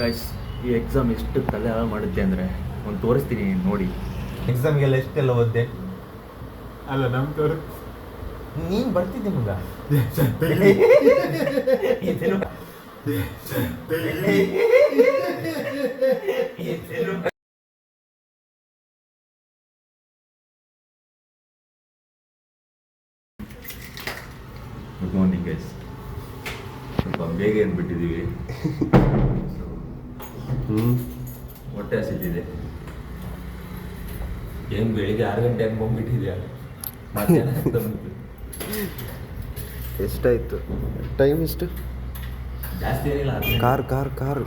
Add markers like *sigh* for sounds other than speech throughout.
Guys ಈ exam ಎಷ್ಟು ತಲೆ ಹಾಳು ಮಾಡುತ್ತೆ ಅಂದರೆ ಒಂದು ತೋರಿಸ್ತೀನಿ ನೋಡಿ. ಎಕ್ಸಾಮ್ಗೆಲ್ಲ ಎಷ್ಟೆಲ್ಲ ಓದ್ದೆ? ಅಲ್ಲ ನಮ್ಮ ತೋರಿ ನೀನು ಬರ್ತಿದ್ದೆ ಮಗ ಇದೇನು ಗುಡ್ ಮಾರ್ನಿಂಗ್ ಗೈಸ್ ಸ್ವಲ್ಪ ಬೇಗ ಏನ್ಬಿಟ್ಟಿದ್ದೀವಿ ಹೊಟ್ಟೆ ಏನ್ ಬೆಳಿಗ್ಗೆ ಆರು ಗಂಟೆ ಹಂಗೆ ಬಂದ್ಬಿಟ್ಟಿದ್ಯಾ? ಮಧ್ಯಾಹ್ನ ಬಂದ್ಬಿಟ್ಟು. ಎಷ್ಟಾಯ್ತು? ಟೈಮ್ ಎಷ್ಟು? ಜಾಸ್ತಿ ಏನಿಲ್ಲ ಹದಿನೈದು. Car car car.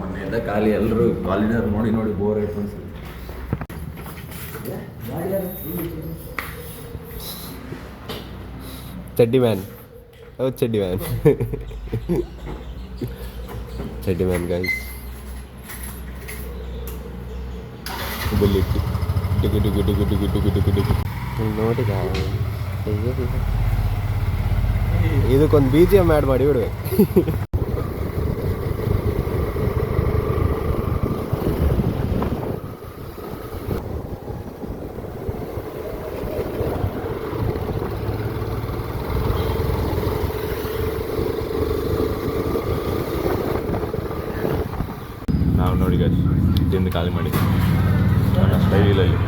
ಮೊನ್ನೆಯಿಂದ ಖಾಲಿ ಎಲ್ಲರೂ ಕಾಲಿನವ್ರು ನೋಡಿ ನೋಡಿ ಬೋರ್ ಆಯ್ತು ಅನ್ಸುತ್ತೆ. ಚಡ್ಡಿ ಮ್ಯಾನ್ ಓ ಚಡ್ಡಿ ಮ್ಯಾನ್ ಚಡ್ಡಿ ಮ್ಯಾನ್ ಗೈಸ್ ಬುಲ್ಲಿಕ್ಕೆ ಡುಗು ಡುಗು ಡುಗು ಡುಗು ಡುಗು ಡುಗು ಡುಗು ನೋಡಿ ಇದಕ್ಕೊಂದು ಬಿ ಜಿ ಎಂ ಆ್ಯಡ್ ಮಾಡಿ ಬಿಡ್ಬೇಕು ನಾವು ನೋಡಿ ಗೈಸ್ ತಿಂದು ಖಾಲಿ ಮಾಡಿದ್ವಿ ಸ್ಟೈಲಲ್ಲಿ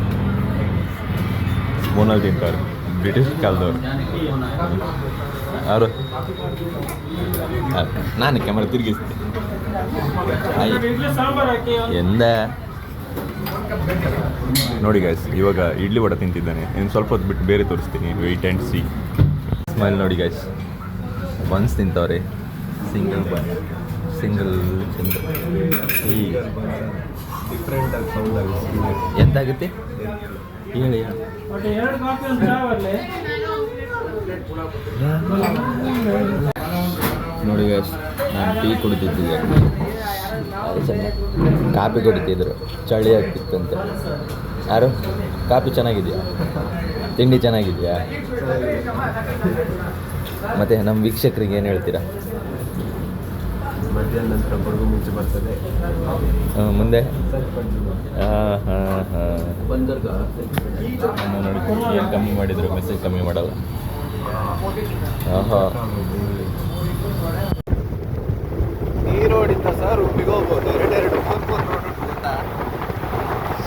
ಸ್ಪೂನಲ್ಲಿ ತಿಂತಾರೆ. ಬ್ರಿಟಿಷ್ ಕಾಲದವ್ರು. ಯಾರು? ನಾನು ಕ್ಯಾಮರಾ ತಿರುಗಿಸ್ತೆ ಎಂದ? ನೋಡಿ ಗೈಸ್ ಇವಾಗ ಇಡ್ಲಿ ವಡೆ ತಿಂತಿದ್ದಾನೆ. ಇನ್ನು ಸ್ವಲ್ಪ ಹೊತ್ತು ಬಿಟ್ಟು ಬೇರೆ ತೋರಿಸ್ತೀನಿ. ವೆಯ್ಟ್ ಆ್ಯಂಡ್ ಸಿ ಸ್ಮೈಲ್ ನೋಡಿ ಗೈಸ್ ಬನ್ಸ್ ತಿಂತವ್ರೆ. ಸಿಂಗಲ್ ಬನ್ ಸಿಂಗಲ್ ಸಿಂಗಲ್ ಈ ಡಿಫ್ರೆಂಟ್ ಆಗಿ ಸೌಂಡ್ ಆಗುತ್ತೆ. ಎಂತಾಗುತ್ತೆ? ಹೇಳಿ ನೋಡಿ ನಾನು ಟೀ ಕುಡಿತಿದ್ದೆ ಕಾಪಿ ಕಾಫಿ ಕುಡಿತಿದ್ರು. ಚಳಿ ಆಗ್ತಿತ್ತಂತೆ. ಯಾರು? ಕಾಫಿ ಚೆನ್ನಾಗಿದೆಯಾ? ತಿಂಡಿ ಚೆನ್ನಾಗಿದೆಯಾ? ಮತ್ತು ನಮ್ಮ ವೀಕ್ಷಕರಿಗೆ ಏನು ಹೇಳ್ತೀರಾ? ಮಧ್ಯಾಹ್ನ ನಂತರ ಬಡಗು ಮುಂಚೆ ಬರ್ತದೆ. ಮುಂದೆ? ಹಾಂ ಹಾಂ. ಹಾಂ ನೋಡಿ ಏನು ಕಮ್ಮಿ ಮಾಡಿದ್ರು ಮೆಸೇಜ್ ಕಮ್ಮಿ ಮಾಡಲ್ಲ. ಆಹಾ. ಈ ರೋಡಿಂದ ಸರ್ ಉಬ್ಬಿಗೆ ಹೋಗ್ಬೋದು ಎರಡೆರಡು ಮೂರು ಮೂರು ರೋಡ್ ಉಂಟು ಗೊತ್ತಾ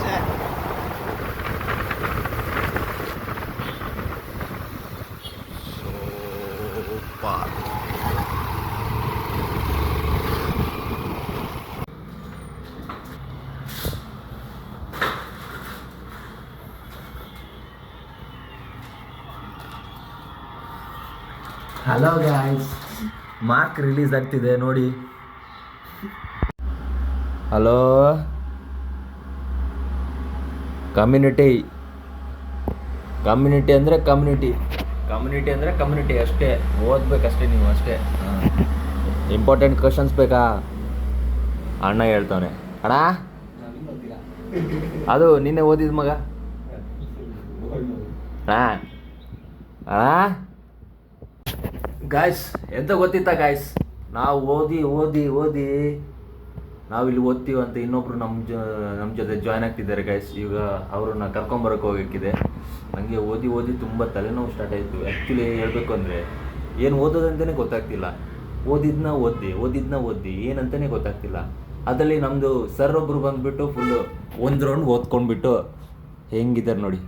ಶ್ಯೆ. Super. Hello guys Mark release ಆಗ್ತಿದೆ ನೋಡಿ. ಹಲೋ ಕಮ್ಯುನಿಟಿ ಕಮ್ಯುನಿಟಿ ಅಂದರೆ ಕಮ್ಯುನಿಟಿ ಕಮ್ಯುನಿಟಿ ಅಂದರೆ ಕಮ್ಯುನಿಟಿ ಅಷ್ಟೇ. ಓದ್ಬೇಕಷ್ಟೇ ನೀವು ಅಷ್ಟೇ. ಇಂಪಾರ್ಟೆಂಟ್ ಕ್ವಶನ್ಸ್ ಬೇಕಾ? ಅಣ್ಣ ಹೇಳ್ತಾನೆ ಅಣ್ಣ? ಅದು ನಿನ್ನೆ ಓದಿದ ಮಗ? ಅಣ್ಣ ಅಣ್ಣ? ಗಾಯ್ಸ್ ಎಂತ ಗೊತ್ತಿತ್ತ ಗಾಯ್ಸ್ ನಾವು ಓದಿ ಓದಿ ಓದಿ ನಾವು ಇಲ್ಲಿ ಓದ್ತೀವಿ ಅಂತ ಇನ್ನೊಬ್ರು ನಮ್ಮ ಜೊ ನಮ್ಮ ಜೊತೆ ಜಾಯ್ನ್ ಆಗ್ತಿದ್ದಾರೆ ಗಾಯ್ಸ್ ಈಗ ಅವ್ರನ್ನ ಕರ್ಕೊಂಬರಕ್ಕೆ ಹೋಗಕ್ಕಿದೆ. ನನಗೆ ಓದಿ ಓದಿ ತುಂಬ ತಲೆನೋವು ಸ್ಟಾರ್ಟ್ ಆಯಿತು. ಆ್ಯಕ್ಚುಲಿ ಹೇಳಬೇಕು ಅಂದರೆ ಏನು ಓದೋದಂತಲೇ ಗೊತ್ತಾಗ್ತಿಲ್ಲ. ಓದಿದ್ನ ಓದಿ ಓದಿದ್ನ ಓದಿ ಏನಂತಲೇ ಗೊತ್ತಾಗ್ತಿಲ್ಲ. ಅದರಲ್ಲಿ ನಮ್ಮದು ಸರ್ ಒಬ್ಬರು ಬಂದುಬಿಟ್ಟು ಫುಲ್ಲು ಒಂದು ರೌಂಡ್ ಓದ್ಕೊಂಡ್ಬಿಟ್ಟು ಹೆಂಗಿದ್ದಾರೆ ನೋಡಿ.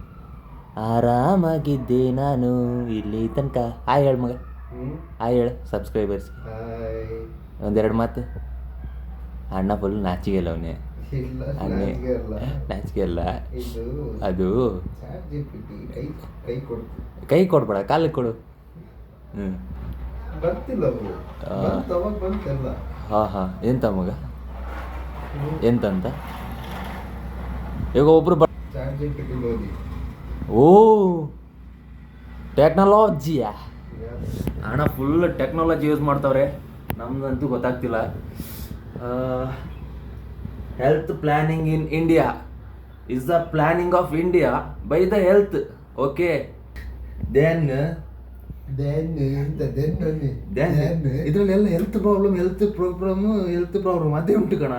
ಆರಾಮಾಗಿದ್ದೆ ನಾನು ಇಲ್ಲಿ ತನಕ. ಹಾಯ್ ಹೇಳು ಮಗ. ಹ್ಮ್? ಹೇಳ ಸಬ್ಸ್ಕ್ರೈಬರ್ಸ್. ಒಂದೆರಡು ಮಾತು. ಅಣ್ಣ ಫುಲ್ ನಾಚಿಗೆಲ್ಲ ಅವನೇ. ಇಲ್ಲ, ನಾಚಿಗೆ ಅಲ್ಲ. ಅಲ್ಲ. ಅದು. ಕೈ ಕೊಡ್ಬೇಡ ಕಾಲಿಗೆ ಕೊಡು. ಹ್ಞೂ ಆ. ಹಾಂ ಹಾಂ. ಎಂತ ಮಗ? ಎಂತಂತ? ಈಗ ಒಬ್ರು ಬ ಓ. ಟೆಕ್ನಾಲಜಿಯಾ ಹಣ ಫುಲ್ ಟೆಕ್ನಾಲಜಿ ಯೂಸ್ ಮಾಡ್ತಾವ್ರೆ. ನಮ್ಗಂತೂ ಗೊತ್ತಾಗ್ತಿಲ್ಲ. Health planning in India is the planning of India by the health okay then ಇದ್ರಲ್ಲೆಲ್ಲ health problem health problem health problem ಅದೇ ಉಂಟು ಕಣ.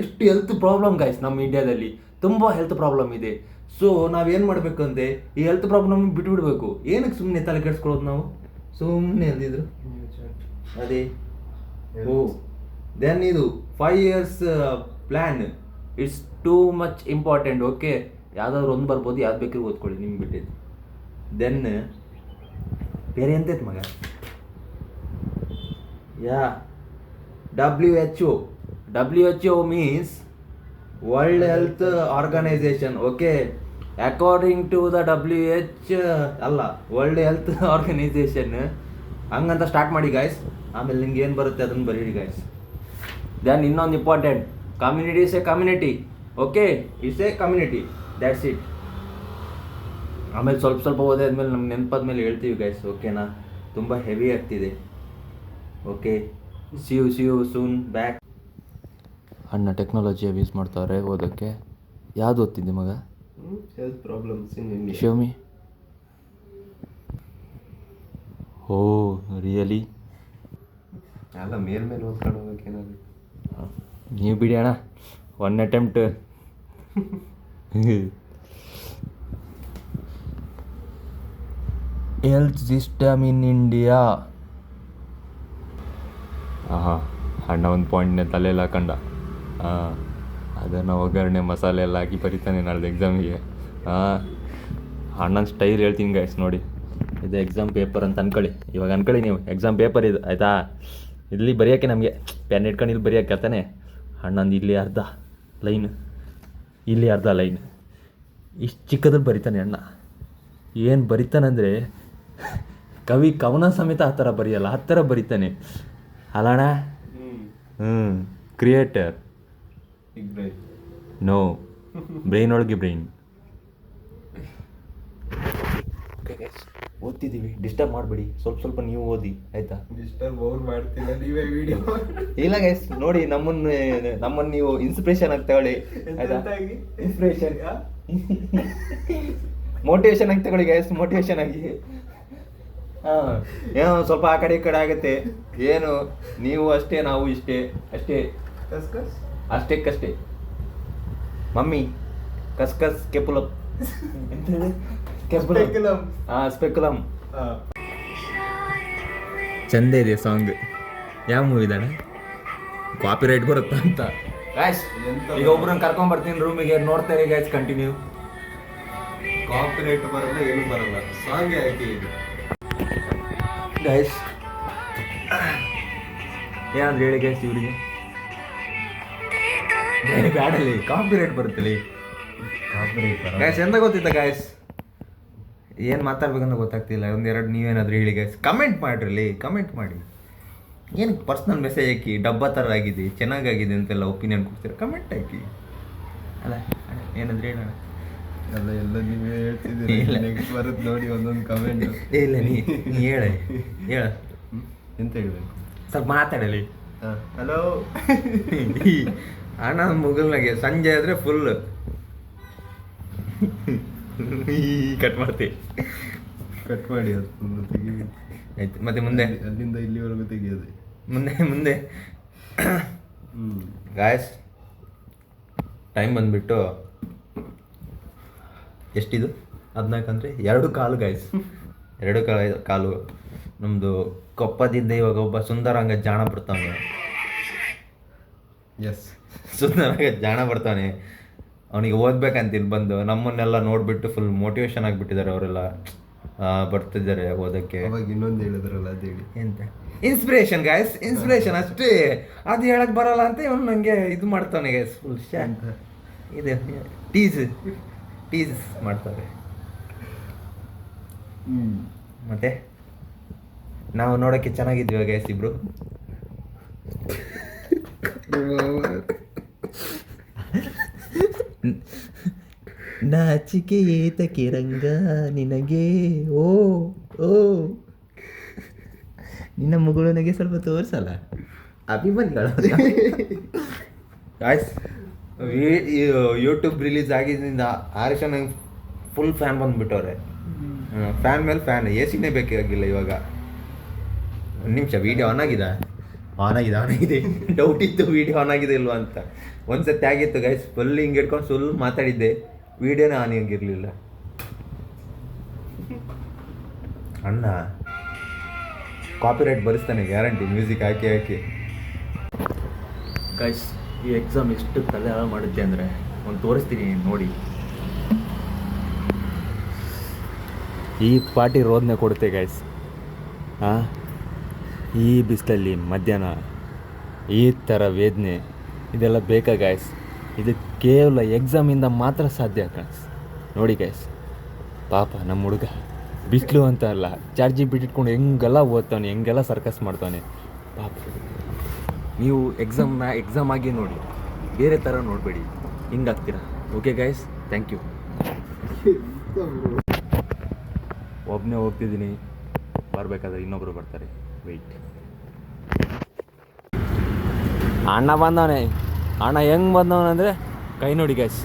ಎಷ್ಟು ಹೆಲ್ತ್ ಪ್ರಾಬ್ಲಮ್ ಗಾಯ್ಸ್ ನಮ್ಮ ಇಂಡಿಯಾದಲ್ಲಿ ತುಂಬ ಹೆಲ್ತ್ ಪ್ರಾಬ್ಲಮ್ ಇದೆ. ಸೊ ನಾವೇನು ಮಾಡಬೇಕು ಅಂದರೆ ಈ ಹೆಲ್ತ್ ಪ್ರಾಬ್ಲಮ್ ಬಿಟ್ಬಿಡ್ಬೇಕು. ಏನಕ್ಕೆ ಸುಮ್ಮನೆ ತಲೆ ಕೆಡಿಸ್ಕೊಳ್ಳೋದು ನಾವು? ಸುಮ್ಮನೆ ಎಲ್ದಿದ್ರು ಅದೇ. ಓ ದೆನ್ ಇದು five years plan it's too much important okay ಯಾವ್ದಾದ್ರು ಒಂದು ಬರ್ಬೋದು, ಯಾವ್ದು ಬೇಕಾದ್ರೂ ಓದ್ಕೊಳ್ಳಿ ನಿಮ್ಗೆ ಬಿಟ್ಟಿದ್ದು. ದೆನ್ ಬೇರೆ ಎಂತೈತೆ ಮಗ? Yeah W H O W H O means world health organisation okay according to the W H ಅಲ್ಲ ವರ್ಲ್ಡ್ ಹೆಲ್ತ್ ಆರ್ಗನೈಸೇಷನ್ ಹಂಗಂತ ಸ್ಟಾರ್ಟ್ ಮಾಡಿ ಗಾಯ್ಸ್ ಆಮೇಲೆ ನಿಮ್ಗೆ ಏನು ಬರುತ್ತೆ ಅದನ್ನು ಬರೀರಿ ಗಾಯ್ಸ್ ದೆನ್ ಇನ್ನೊಂದು important community is a community okay is a community that's it ಆಮೇಲೆ ಸ್ವಲ್ಪ ಸ್ವಲ್ಪ ಓದಾದ್ಮೇಲೆ ನಮ್ಗೆ ನೆನಪಾದ ಮೇಲೆ ಹೇಳ್ತೀವಿ ಗೈಸ್ ಓಕೆನಾ ತುಂಬ ಹೆವಿ ಆಗ್ತಿದೆ okay see you see you soon back ಅಣ್ಣ ಟೆಕ್ನಾಲಜಿ ಯೂಸ್ ಮಾಡ್ತಾವ್ರೆ ಓದೋಕ್ಕೆ. ಯಾವ್ದು ಓದ್ತಿದ್ದೆ ಮಗ? Health problems in Show me. Oh really ಅಲ್ಲ ಮೇಲ್ ಮೇಲೆ ಓದ್ಕೊಂಡು ಹೋಗ್ಬೇಕೇನಾದ್ರು ನೀವು ಬಿಡಿ ಅಣ್ಣ. One attempt health system in India ಹಾಂ ಅಣ್ಣ ಒಂದು ಪಾಯಿಂಟ್ನೇ ತಲೆಯಲ್ಲಿ ಹಾಕಂಡ. ಹಾಂ ಅದನ್ನು ಒಗ್ಗರಣೆ ಮಸಾಲೆ ಎಲ್ಲ ಹಾಕಿ ಬರಿತಾನೆ ನಾಳೆ ಎಕ್ಸಾಮಿಗೆ ಹಾಂ ಅಣ್ಣನ ಸ್ಟೈಲ್ ಹೇಳ್ತೀನಿ ಗೈಸ್ ನೋಡಿ. ಇದು ಎಕ್ಸಾಮ್ ಪೇಪರ್ ಅಂತ ಅನ್ಕೊಳ್ಳಿ. ಇವಾಗ ಅನ್ಕೊಳ್ಳಿ ನೀವು. ಎಕ್ಸಾಮ್ ಪೇಪರ್ ಇದು ಆಯಿತಾ? ಇಲ್ಲಿ ಬರೆಯೋಕ್ಕೆ ನಮಗೆ ಪೆನ್ ಇಟ್ಕೊಂಡು ಇಲ್ಲಿ ಬರೆಯೋಕ್ಕೆ ತಾನೆ ಅಣ್ಣಂದು ಇಲ್ಲಿ ಅರ್ಧ ಲೈನ್ ಇಲ್ಲಿ ಅರ್ಧ ಲೈನ್ ಇಷ್ಟು ಚಿಕ್ಕದಲ್ಲಿ ಬರಿತಾನೆ ಅಣ್ಣ. ಏನು ಬರಿತಾನಂದರೆ ಕವಿ ಕವನ ಸಮೇತ ಆ ಥರ ಬರೆಯಲ್ಲ ಆ ಥರ ಬರಿತಾನೆ. ಅಲ್ಲಣ್ಣ ಹ್ಞೂ ಕ್ರಿಯೇಟರ್ ನೋ ಬ್ರೈನ್ ಒಳಗೆ ಬ್ರೈನ್ ಓದ್ತಿದ್ದೀವಿ. ಡಿಸ್ಟರ್ಬ್ ಮಾಡಬೇಡಿ. ಸ್ವಲ್ಪ ಸ್ವಲ್ಪ ನೀವು ಓದಿ. ಆಯ್ತಾ? ಡಿಸ್ಟರ್ಬ್ ಓವರ್ ಮಾಡ್ತೀನಿ ನೀವೇ ವಿಡಿಯೋ *laughs* ಇಲ್ಲ ಗೈಸ್ ನೋಡಿ ನಮ್ಮನ್ನ ನಮ್ಮನ್ನ ನೀವು ಇನ್ಸ್ಪಿರೇಷನ್ *laughs* ಆಗಿ ತಗೊಳ್ಳಿ. ಆಯ್ತಾ? ಇನ್ಸ್ಪಿರೇಷನ್ ಮೋಟಿವೇಶನ್ ಆಗಿ ತಗೊಳ್ಳಿ ಗೈಸ್ ಮೋಟಿವೇಶನ್ ಆಗಿ. ಹಾಂ. ಏನೋ ಸ್ವಲ್ಪ ಆ ಕಡೆ ಈ ಕಡೆ ಆಗುತ್ತೆ. ಏನು? ನೀವು ಅಷ್ಟೇ ನಾವು ಇಷ್ಟೇ. ಅಷ್ಟೇ. ಕಸ್ ಕಸ್ ಅಷ್ಟಕ್ಕಷ್ಟೇ ಮಮ್ಮಿ ಕಸ್ ಕಸ್ ಕೆಪುಲಂ. Speculum. ಹಾ ಸ್ಪೆಕ್ಯುಲಮ್ ಚಂದ ಇದೆ ಸಾಂಗ್. ಯಾವ ಮೂವಿ ಮೂವಿದಾನೆ ಕಾಪಿ ರೈಟ್ ಬರುತ್ತಾ ಅಂತ. ಗಾಯ್ಸ್ ಈಗ ಒಬ್ರನ್ನ ಕರ್ಕೊಂಡ್ ಬರ್ತೀನಿ ರೂಮಿಗೆ ನೋಡ್ತಾರೆ ಗಾಯ್ಸ್ ಕಂಟಿನ್ಯೂ ಕಾಪಿ ರೈಟ್ ಬರಲ್ಲ ಏನು ಬರಲ್ಲ. ಸಾಂಗ್ ಯಾಕೆ ಇದು. ಗಾಯ್ಸ್ ಏನಾದ್ರು ಹೇಳಿ ಗಾಯ್ಸ್ ಇವರಿಗೆ. ಬರುತ್ತಲ್ಲಿ ಕಾಪಿರೈಟ್ ಗಾಯ್ಸ್ ಎಂತ ಗೊತ್ತಿತ್ತ ಗಾಯ್ಸ್ ಏನು ಮಾತಾಡ್ಬೇಕಂತ ಗೊತ್ತಾಗ್ತಿಲ್ಲ. ಒಂದೆರಡು ನೀವೇನಾದ್ರೂ ಹೇಳಿ ಗಾಯ್ಸ್ ಕಮೆಂಟ್ ಮಾಡಿರಲಿ ಕಮೆಂಟ್ ಮಾಡಿ. ಏನು ಪರ್ಸ್ನಲ್ ಮೆಸೇಜ್ ಹಾಕಿ ಡಬ್ಬ ಥರ ಆಗಿದೆ ಚೆನ್ನಾಗಾಗಿದೆ ಅಂತೆಲ್ಲ ಒಪಿನಿಯನ್ ಕೊಡ್ತೀರಾ? ಕಮೆಂಟ್ ಹಾಕಿ. ಅಲ್ಲ ಏನಂದ್ರೆ ಹೇಳೋಣ? ಎಲ್ಲ ಎಲ್ಲ ನೀವೇ ಹೇಳ್ತಿದ್ದೀರಿ. ನೆಕ್ಸ್ಟ್ ಬರುತ್ತೆ ನೋಡಿ ಒಂದೊಂದು ಕಮೆಂಟ್ ಇಲ್ಲ ನೀ ನೀ ಹೇಳ ಹೇಳ. ಎಂತ ಹೇಳಬೇಕು? ಸ್ವಲ್ಪ ಮಾತಾಡಲಿ. ಹಲೋ ಅಣ್ಣ ಮುಗಲ್ನಾಗೆ ಸಂಜೆ ಆದರೆ ಫುಲ್ ಕಟ್ ಮಾಡ್ತಿ. ಕಟ್ ಮಾಡಿ ಅದು ತೆಗಿ ಆಯ್ತು ಮತ್ತೆ ಮುಂದೆ? ಅಲ್ಲಿಂದ ಇಲ್ಲಿವರೆಗೂ ತೆಗಿಯೋದು. ಮುಂದೆ ಮುಂದೆ. ಹ್ಮ್. ಗಾಯಸ್ ಟೈಮ್ ಬಂದ್ಬಿಟ್ಟು ಎಷ್ಟಿದು? ಹದಿನಾಲ್ಕು ಅಂದರೆ ಎರಡು ಕಾಲು ಗಾಯಸ್ ಎರಡು ಕಾಲು ಕಾಲು. ನಮ್ಮದು ಕೊಪ್ಪದಿಂದ ಇವಾಗ ಒಬ್ಬ ಸುಂದರಾಂಗ ಜಾಣ ಬರ್ತಾವೆ ಎಸ್ ಸುಂದರಾಂಗ ಜಾಣ ಬರ್ತಾನೆ. ಅವನಿಗೆ ಓದ್ಬೇಕಂತ ಇಲ್ಲಿ ಬಂದು ನಮ್ಮನ್ನೆಲ್ಲ ನೋಡಿಬಿಟ್ಟು ಫುಲ್ ಮೋಟಿವೇಶನ್ ಆಗಿಬಿಟ್ಟಿದ್ದಾರೆ ಅವರೆಲ್ಲ. ಬರ್ತಿದ್ದಾರೆ ಓದೋಕ್ಕೆ. ಅವಾಗ ಇನ್ನೊಂದು ಹೇಳಿದ್ರಲ್ಲ ಅದು ಹೇಳಿ. ಎಂತ? ಇನ್ಸ್ಪಿರೇಷನ್ ಗಾಯಸ್ ಇನ್ಸ್ಪಿರೇಷನ್ ಅಷ್ಟೇ. ಅದು ಹೇಳಕ್ ಬರಲ್ಲ ಅಂತ ಇವನು ನನಗೆ ಇದು ಮಾಡ್ತಾನೆ ಗಾಯಸ್ ಫುಲ್ ಶಾಂತ ಇದು ಟೀಸ್ ಟೀಸ್ ಮಾಡ್ತಾರೆ. ಮತ್ತೆ? ನಾವು ನೋಡೋಕ್ಕೆ ಚೆನ್ನಾಗಿದ್ವಿ ಗಾಯಸ್ ಇಬ್ರು? ನಾಚಿಕೆ ಏತ ರಂಗ ನಿನಗೆ ಓ ಓ. ನಿನ್ನ ಮಗಳು ನನಗೆ ಸ್ವಲ್ಪ ತೋರಿಸಲ್ಲ? ಅಭಿಮಾನಿಗಳು ಗಾಯ್ಸ್ ಯೂಟ್ಯೂಬ್ ರಿಲೀಸ್ ಆಗಿದ್ದರಿಂದ ಆರಿಷ ನಂಗೆ ಫುಲ್ ಫ್ಯಾನ್ ಬಂದುಬಿಟ್ಟವ್ರೆ. ಫ್ಯಾನ್ ಮೇಲೆ ಫ್ಯಾನ್ ಎ ಸಿನೇ ಬೇಕಾಗಿಲ್ಲ ಇವಾಗ. ಒಂದು ನಿಮಿಷ ವೀಡಿಯೋ ಆನ್ ಆಗಿದೆ. ಆನ್ ಆಗಿದೆ ಆನ್ ಆಗಿದೆ. ಡೌಟ್ ಇತ್ತು ವೀಡಿಯೋ ಆನ್ ಆಗಿದೆ ಇಲ್ವಾ ಅಂತ. ಒಂದ್ಸತಿ ಆಗಿತ್ತು ಗೈಸ್ ಫುಲ್ ಹಿಂಗೆ ಇಟ್ಕೊಂಡು ಫುಲ್ ಮಾತಾಡಿದ್ದೆ. ವೀಡಿಯೋನೇ ಆನ್ ಹಿಂಗಿರಲಿಲ್ಲ ಅಣ್ಣ ಕಾಪಿರೈಟ್ ಬರೆಸ್ತಾನೆ ಗ್ಯಾರಂಟಿ ಮ್ಯೂಸಿಕ್ ಹಾಕಿ ಹಾಕಿ. ಗೈಸ್ ಈ ಎಕ್ಸಾಮ್ ಎಷ್ಟು ತಲೆ ಹಾಳು ಮಾಡುತ್ತೆ ಅಂದರೆ ಒಂದು ತೋರಿಸ್ತೀನಿ ನೋಡಿ. ಈ ಪಾರ್ಟಿ ರೋದನೆ ಕೊಡುತ್ತೆ ಗೈಸ್ ಹಾಂ ಈ ಬಿಸಿಲಲ್ಲಿ ಮಧ್ಯಾಹ್ನ ಈ ಥರ ವೇದನೆ ಇದೆಲ್ಲ ಬೇಕಾ ಗಾಯ್ಸ್ ಇದು ಕೇವಲ ಎಕ್ಸಾಮಿಂದ ಮಾತ್ರ ಸಾಧ್ಯ ಗೈಸ್ ನೋಡಿ ಗಾಯ್ಸ್ ಪಾಪ ನಮ್ಮ ಹುಡುಗ ಬಿಸಿಲು ಅಂತ ಅಲ್ಲ ಚಾರ್ಜಿ ಬಿಟ್ಟಿಟ್ಕೊಂಡು ಹೆಂಗೆಲ್ಲ ಓದ್ತಾನೆ ಹೆಂಗೆಲ್ಲ ಸರ್ಕಸ್ ಮಾಡ್ತಾನೆ ಪಾಪ. ನೀವು ಎಕ್ಸಾಮ್ನ ಎಕ್ಸಾಮ್ ಆಗಿ ನೋಡಿ ಬೇರೆ ಥರ ನೋಡಬೇಡಿ. ಹಿಂಗಾಗ್ತೀರಾ? ಓಕೆ ಗಾಯ್ಸ್ ಥ್ಯಾಂಕ್ ಯು ಒಬ್ಬನೇ ಹೋಗ್ತಿದ್ದೀನಿ ಬರಬೇಕಾದ್ರೆ ಇನ್ನೊಬ್ಬರು ಬರ್ತಾರೆ. ವೆಯ್ಟ್ ಅಣ್ಣ ಬಂದವನೇ, ಅಣ್ಣ ಹೆಂಗೆ ಬಂದವನಂದರೆ ಕೈ ನೋಡಿ ಗ್ಯಾಸ್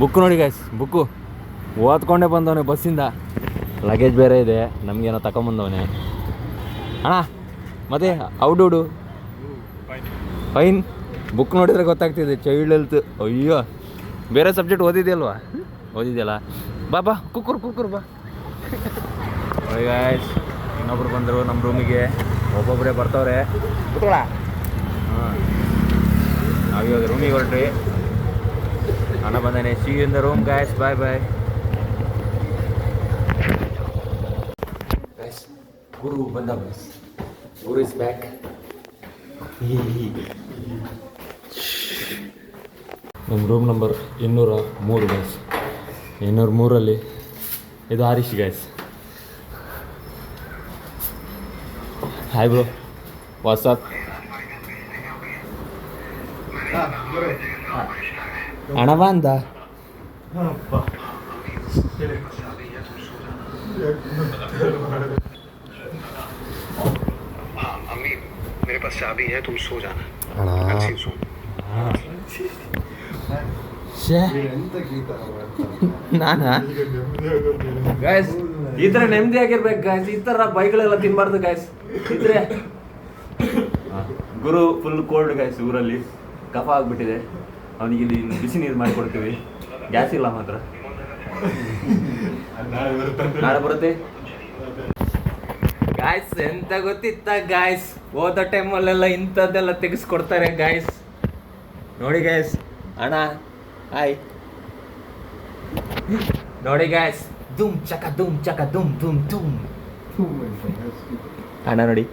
ಬುಕ್ ನೋಡಿ ಗ್ಯಾಸ್ ಬುಕ್ಕು ಓದ್ಕೊಂಡೇ ಬಂದವನೇ ಬಸ್ಸಿಂದ. ಲಗೇಜ್ ಬೇರೆ ಇದೆ, ನಮಗೇನೋ ತಗೊಂಬಂದವನೆ ಅಣ್ಣ, ಮತ್ತೆ ಔಡುಡು ಫೈನ್ ಬುಕ್ ನೋಡಿದ್ರೆ ಗೊತ್ತಾಗ್ತಿದೆ ಚೈಲ್ಡ್ ಹೆಲ್ತ್ ಅಯ್ಯೋ, ಬೇರೆ ಸಬ್ಜೆಕ್ಟ್ ಓದಿದೆಯಲ್ವಾ? ಓದಿದೆಯಲ್ಲ. ಬಾ ಬಾ, ಕುಕ್ಕರ್ ಕುಕ್ಕರ್ ಬಾ. *laughs* ಗಾಯ್ಸ್ ಇನ್ನೊಬ್ರು ಬಂದರು ನಮ್ಮ ರೂಮಿಗೆ ಒಬ್ಬೊಬ್ಬರೇ ಬರ್ತವ್ರೆ. ಕುತ್ಕೊಳ ಹಾಂ. ನಾವಿವಾಗ ರೂಮಿಗೆ ಹೊರಟ್ರಿ ಅಣ್ಣ ಬಂದೇನೆ. See in the room guys bye bye guys ಗುರು ಬಂದ. ಗುರು ಇಸ್ ಬ್ಯಾಕ್ ನಮ್ಮ ರೂಮ್ ನಂಬರ್ ಇನ್ನೂರ ಮೂರು ಗಾಯ್ಸ್ ಇನ್ನೂರ ಮೂರಲ್ಲಿ ಇದು Arish guys hi bro WhatsApp ಹಣ ಬಂದ हाँ अम्मी मेरे पास चाबी है तुम सो जाना ಅಣ್ಣ अच्छी सो ಶೇ ಎಂತ ಗೀತ ಮಾಡ್ತಾನೆ? ನಾನಾ ಗಾಯ್ಸ್ ಈ ಥರ ನೆಮ್ಮದಿ ಆಗಿರ್ಬೇಕು ಗಾಯ್ಸ್ ಈ ಥರ ಬೈಗಳೆಲ್ಲ ತಿನ್ಬಾರ್ದು ಗಾಯ್ಸ್ ಇದ್ರೆ. *coughs* ಗುರು ಫುಲ್ ಕೋಲ್ಡ್ ಗಾಯ್ಸ್ ಊರಲ್ಲಿ. ಕಫ ಆಗ್ಬಿಟ್ಟಿದೆ. ಅವನಿಗೆ ಇಲ್ಲಿ ಬಿಸಿ ನೀರು ಮಾಡಿಕೊಡ್ತೀವಿ. ಗ್ಯಾಸ್ ಇಲ್ಲ ಮಾತ್ರ. ನಾಳೆ ಬರುತ್ತೆ ಗಾಯ್ಸ್ ಎಂತ ಗೊತ್ತಿತ್ತ ಗಾಯ್ಸ್ ಹೋದ ಟೈಮಲ್ಲೆಲ್ಲ ಇಂಥದ್ದೆಲ್ಲ ತೆಗೆಸ್ಕೊಡ್ತಾರೆ ಗಾಯ್ಸ್ ನೋಡಿ ಗಾಯ್ಸ್ ಅಣ್ಣ ಹಾಯ್ ನೋಡಿ ಗಾಯ್ಸ್ ದುಮ್ ಚಕ ದುಮ್ ಚಕ ದುಮ್ ದುಮ್ ದುಮ್ ಅಣ್ಣ ನೋಡಿ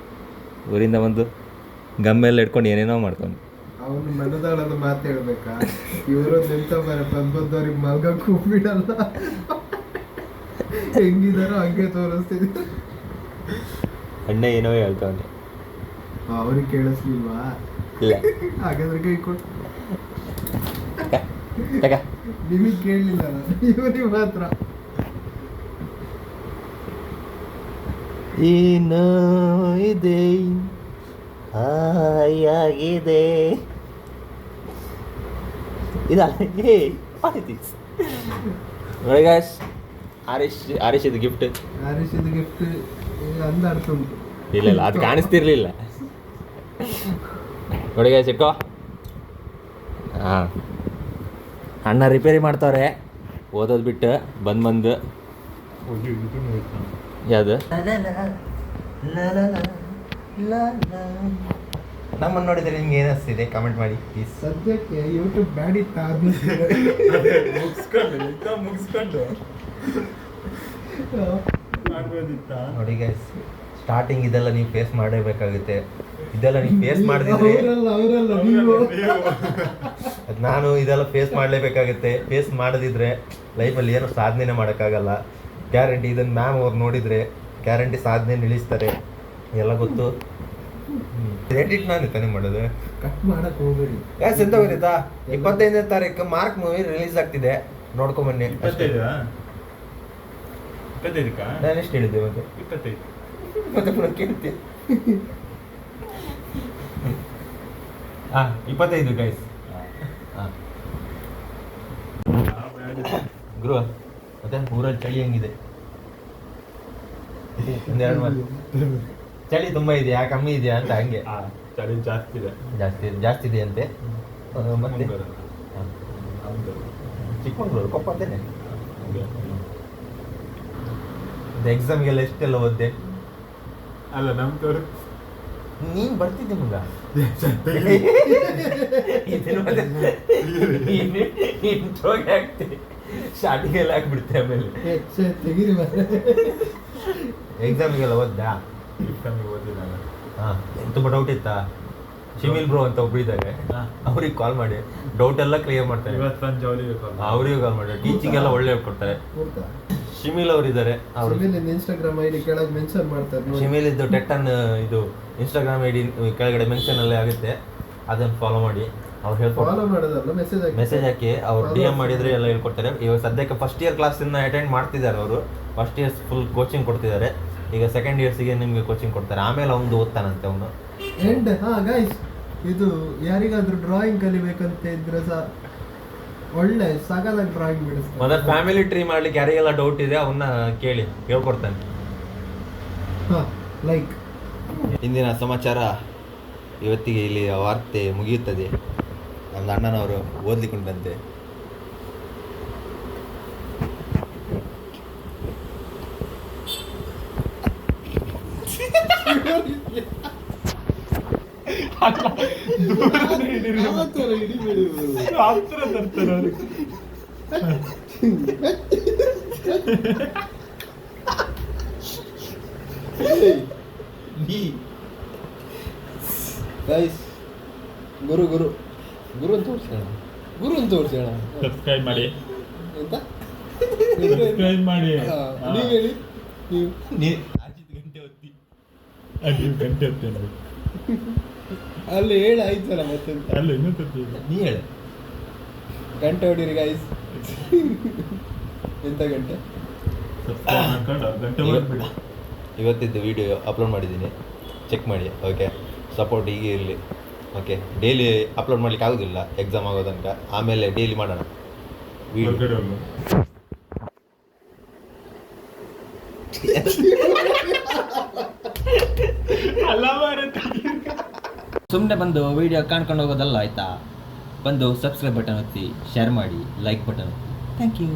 ಊರಿಂದ ಬಂದು ಗಮ್ಮೆಲ್ಲ ಇಟ್ಕೊಂಡು ಏನೇನೋ ಮಾಡ್ಕೊಂಡು. ಅವನು ಮನದಾಳದ ಮಾತು ಹೇಳ್ಬೇಕಾ? ಇವರು ನಿಂತ ಬರ ಬಂದವ್ರಿಗೆ ಮಲ್ಗ ಬಿಡಲ್ಲ ಹೆಂಗಿದಾರೋ ಹಂಗೆ ತೋರಿಸ್ತಿದ್ರು ಅಣ್ಣ ಏನೋ ಹೇಳ್ತಾವನೆ. ಅವ್ರಿಗೆ ಕೇಳಿಸ್ಲಿಲ್ವಾ? ಇಲ್ಲ. ಹಾಗಾದ್ರೆ ಕೈ ಕೊಟ್ಟು ನಿಮಗೆ ಕೇಳಲಿಲ್ಲ ಇವರಿಗೆ ಮಾತ್ರ. ಏನೋ ಇದೆ ಹಾಯಾಗಿದೆ. ಇದಲ್ಲ ಹೇ ನೋಡಿ ಗಾಯ್ಸ್ ಆರಿಶ್ ಆರಿಶ್ ಇದು ಗಿಫ್ಟ್ ಹರೀಶಿದ ಗಿಫ್ಟ್ ಅಂದ ಅರ್ಥ ಉಂಟು. ಇಲ್ಲ ಇಲ್ಲ ಅದು ಕಾಣಿಸ್ತಿರ್ಲಿಲ್ಲ. ನೋಡಿ ಗಾಯ್ಸ್ ಇಟ್ಕೋ. ಹಾಂ. ಅಣ್ಣ ರಿಪೇರಿ ಮಾಡ್ತಾವ್ರೆ. ಓದೋದು ಬಿಟ್ಟು ಬಂದು ಬಂದು. ಯಾವುದು? ನಮ್ಮನ್ನು ನೋಡಿದ್ರೆ ನಿಮ್ಗೆ ಏನಿಸ್ತಿದೆ? ಕಮೆಂಟ್ ಮಾಡಿ ಪ್ಲೀಸ್ ಸದ್ಯಕ್ಕೆ ಯೂಟ್ಯೂಬ್ ಬ್ಯಾಡ್ ಇತ್ತ ಮುಗಿಸ್ಕೊಂಡು ನೋಡಿ ಗೈಸ್ ಸ್ಟಾರ್ಟಿಂಗ್ ಇದೆಲ್ಲ ನೀವು ಫೇಸ್ ಮಾಡಬೇಕಾಗುತ್ತೆ. ಇದೆಲ್ಲ ನೀವು ಫೇಸ್ ಮಾಡಿದ್ರೆ ಅವರಲ್ಲ ಅವರಲ್ಲ ನೀವು. ನಾನು ಇದೆಲ್ಲ ಫೇಸ್ ಮಾಡಲೇಬೇಕಾಗುತ್ತೆ. ಫೇಸ್ ಮಾಡದಿದ್ರೆ ಲೈಫಲ್ಲಿ ಏನೋ ಸಾಧನೆ ಮಾಡೋಕ್ಕಾಗಲ್ಲ. ಗ್ಯಾರಂಟಿ ಇದನ್ನು ಮ್ಯಾಮ್ ಅವ್ರು ನೋಡಿದರೆ ಗ್ಯಾರಂಟಿ ಸಾಧನೆ ನಿಲ್ಲಿಸ್ತಾರೆ. ಎಲ್ಲ ಗೊತ್ತು? ಎಡಿಟ್ ನಾನು ತಾನೇ ಮಾಡೋದು? ಕಟ್ ಮಾಡಕ್ಕೆ ಹೋಗ್ಬೇಡಿ. ಯಾಸ್ ಎಂತ ಗೊತ್ತಾ ಇಪ್ಪತ್ತೈದನೇ ತಾರೀಕು ಮಾರ್ಕ್ ಮೂವಿ ರಿಲೀಸ್ ಆಗ್ತಿದೆ. ನೋಡ್ಕೊಂಬನ್ನಿ ಅಷ್ಟೇ ಇಪ್ಪತ್ತೈದು? ಇಪ್ಪತ್ತೈದಕ್ಕಾ? ನಾನು ಎಷ್ಟು ಹೇಳಿದ್ದೆ ಮತ್ತೆ? ಇಪ್ಪತ್ತೈದು. ಮತ್ತೆ ಪುನಃ ಕೇಳ್ತಿ. ಹಾಂ ಇಪ್ಪತ್ತೈದು ಗೈಸ್ ಗುರು ಮತ್ತೆ ಊರಲ್ಲಿ ಚಳಿ ಹೆಂಗಿದೆ ಒಂದೆರಡು ಮಾತು ಚಳಿ ತುಂಬಾ ಇದೆಯಾ ಕಮ್ಮಿ ಇದೆಯಾ ಅಂತ ಹಂಗೆ ಚಳಿ ಜಾಸ್ತಿ ಇದೆ ಜಾಸ್ತಿ ಜಾಸ್ತಿ ಇದೆ ಅಂತೆ ಮತ್ತೆ. ಚಿಕ್ಕಮಂಗ್ಳೂರು ಕೊಪ್ಪ ಅಂತೇನೆ ಹಂಗೆ. ಎಕ್ಸಾಮ್ಗೆಲ್ಲ ಎಷ್ಟೆಲ್ಲ ಓದ್ದೆ ಅಲ್ಲ ನಮ್ದವ್ರು ನೀನ್ ಬರ್ತಿದ್ದೆ ಮಗ ಇಂಟ್ರೋಗೆ ಹಾಕ್ತೆ ಸ್ಟಾರ್ಟಿಂಗ್ ಹಾಕ್ಬಿಡ್ತೆ ಆಮೇಲೆ. ತೆಗೀರಿ ಎಕ್ಸಾಮಿಗೆಲ್ಲ ಓದ್ದಾ ಎಕ್ಸಾಮಿಗೆ ಓದಿಲ್ಲ ನಾನು. ಹಾ ತುಂಬ ಡೌಟ್ ಇತ್ತಾ? ಶಿಮಿಲ್ ಬ್ರೋ ಅಂತ ಒಬ್ಬರು ಇದ್ದಾರೆ. ಹಾ. ಅವ್ರಿಗೆ ಕಾಲ್ ಮಾಡಿ. ಡೌಟ್ ಎಲ್ಲ ಕ್ಲಿಯರ್ ಮಾಡ್ತಾರೆ. ಅವರಿಗೆ ಕಾಲ್ ಮಾಡಿ. ಟೀಚಿಂಗ್ ಎಲ್ಲ ಒಳ್ಳೆ ಕೊಡ್ತಾರೆ. ಶಿಮಿಲ್ ಅವ್ರು ಇದ್ದಾರೆ. ಅವರು ಇನ್ಸ್ಟಾಗ್ರಾಮ್ ಐಡಿ ಕೆಳಗೆ ಮೆನ್ಷನ್ ಮಾಡ್ತಾರೆ ಶಿಮಿಲ್ ಇದ್ದು ಟೆಟ್ಟನ್ ಇದು ಇನ್ಸ್ಟಾಗ್ರಾಮ್ ಐಡಿ ಕೆಳಗಡೆ ಮೆನ್ಷನ್ ಅಲ್ಲೇ ಆಗುತ್ತೆ. ಅದನ್ನು ಫಾಲೋ ಮಾಡಿ. ಅವ್ರು ಹೇಳ್ಕೊಡ್ತಾರೆ ಮೆಸೇಜ್ ಹಾಕಿ. ಅವ್ರು ಡಿ ಎಂ ಮಾಡಿದ್ರೆ ಎಲ್ಲ ಹೇಳ್ಕೊಡ್ತಾರೆ. ಇವಾಗ ಸದ್ಯಕ್ಕೆ ಫಸ್ಟ್ ಇಯರ್ ಕ್ಲಾಸಿಂದ ಅಟೆಂಡ್ ಮಾಡ್ತಿದ್ದಾರೆ ಅವರು. ಫಸ್ಟ್ ಇಯರ್ಸ್ ಫುಲ್ ಕೋಚಿಂಗ್ ಕೊಡ್ತಿದ್ದಾರೆ. ಈಗ ಸೆಕೆಂಡ್ ಇಯರ್ಸಿಗೆ ನಿಮಗೆ ಕೋಚಿಂಗ್ ಕೊಡ್ತಾರೆ. ಆಮೇಲೆ ಅವನು ಓದ್ತಾನಂತೆ ಅವನು. ಎಂಡ್ ಹಾ ಗೈಸ್ ಇದು ಯಾರಿಗಾದ್ರೂ ಡ್ರಾಯಿಂಗ್ ಕಲಿಬೇಕಂತ ಇದ್ರೆ ಸಹ ಒಳ್ಳೆ ಸಗದಾಗಿ ಡ್ರಾಯಿಂಗ್ ಬಿಡಿಸ್ತಾರೆ. ಮೊದಲು ಫ್ಯಾಮಿಲಿ ಟ್ರೀ ಮಾಡ್ಲಿಕ್ಕೆ ಯಾರಿಗೆಲ್ಲ ಡೌಟ್ ಇದೆ ಅವನ್ನ ಕೇಳಿ ಹೇಳ್ಕೊಡ್ತಾನೆ. ಹಾ ಲೈಕ್ ಇಂದಿನ ಸಮಾಚಾರ ಇವತ್ತಿಗೆ ಇಲ್ಲಿ ವಾರ್ತೆ ಮುಗಿಯುತ್ತದೆ. ನಮ್ಮ ಅಣ್ಣನವರು ಓದ್ಲಿಕ್ಕುಂಟಂತೆ ಹತ್ರ ತರ್ತಾರೆ ಅವ್ರು. ಗೈಸ್ ಗುರು ಗುರು ಗುರು ಅಂತ ತೋರಿಸೋಣ. ಗುರು ಅಂತ ತೋರಿಸೋಣ. ಸಬ್ಸ್ಕ್ರೈಬ್ ಮಾಡಿ. ಎಂತ? ಸಬ್ಸ್ಕ್ರೈಬ್ ಮಾಡಿ. ನೀವು ಹಾ. ನೀವ್ ಹೇಳಿ. ನೀವು. ಅಜಿತ್ ಗಂಟೆ ಹೊತ್ತೇನೆ. ಅಲ್ಲಿ ಹೇಳಿ ಆಯ್ತಲ್ಲ ಮತ್ತೆ ಅಲ್ಲ ಇನ್ನೂ ತರ್ತೀವಿ ನೀ ಹೇಳು. ಗಂಟೆ ಹೊಡೀರಿ ಗೈಸ್ ಎಂತ ಗಂಟೆ? ಸಬ್ಸ್ಕ್ರೈಬ್ ಮಾಡ್ಕೊಂಡು ಗಂಟೆ ಮಾಡ್ಬಿಡಿ ಇವತ್ತಿದ್ದು ವಿಡಿಯೋ ಅಪ್ಲೋಡ್ ಮಾಡಿದ್ದೀನಿ. ಚೆಕ್ ಮಾಡಿ ಓಕೆ ಸಪೋರ್ಟ್ ಹೀಗೆ ಇರಲಿ. ಓಕೆ ಡೈಲಿ ಅಪ್ಲೋಡ್ ಮಾಡ್ಲಿಕ್ಕೆ ಆಗೋದಿಲ್ಲ ಎಕ್ಸಾಮ್ ಆಗೋ ತನಕ. ಆಮೇಲೆ ಡೈಲಿ ಮಾಡೋಣ. ಸುಮ್ಮನೆ ಬಂದು ವಿಡಿಯೋ ಕಾಣ್ಕೊಂಡು ಹೋಗೋದಲ್ಲ ಆಯ್ತಾ? ಬಂದು ಸಬ್ಸ್ಕ್ರೈಬ್ ಬಟನ್ ಒತ್ತಿ ಶೇರ್ ಮಾಡಿ ಲೈಕ್ ಬಟನ್ ಥ್ಯಾಂಕ್ ಯು